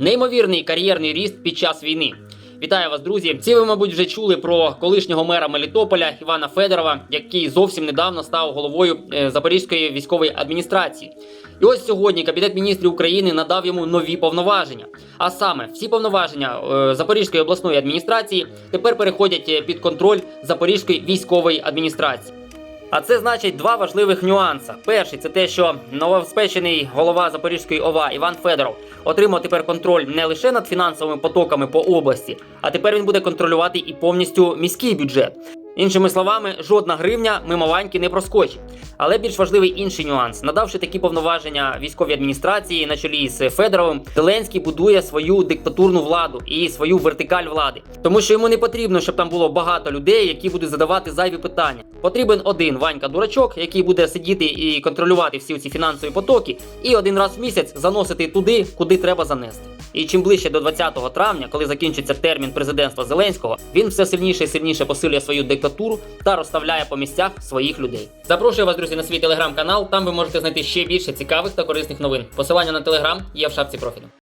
Неймовірний кар'єрний ріст під час війни. Вітаю вас, друзі! Всі ви, мабуть, вже чули про колишнього мера Мелітополя Івана Федорова, який зовсім недавно став головою е, Запорізької військової адміністрації. І ось сьогодні Кабінет міністрів України надав йому нові повноваження. А саме, всі повноваження е, Запорізької обласної адміністрації тепер переходять е, під контроль Запорізької військової адміністрації. А це значить два важливих нюанси. Перший це те, що новоспечений голова Запорізької ОВА Іван Федоров отримав тепер контроль не лише над фінансовими потоками по області, а тепер він буде контролювати і повністю міський бюджет. Іншими словами, жодна гривня мимо Ваньки не проскочить. Але більш важливий інший нюанс: надавши такі повноваження військовій адміністрації на чолі з Федоровим, Зеленський будує свою диктатурну владу і свою вертикаль влади, тому що йому не потрібно, щоб там було багато людей, які будуть задавати зайві питання. Потрібен один Ванька дурачок, який буде сидіти і контролювати всі ці фінансові потоки, і один раз в місяць заносити туди, куди треба занести. І чим ближче до 20 травня, коли закінчиться термін президентства Зеленського, він все сильніше і сильніше посилює свою диктатуру та розставляє по місцях своїх людей. Запрошую вас, друзі, на свій телеграм-канал. Там ви можете знайти ще більше цікавих та корисних новин. Посилання на телеграм є в шапці профілю.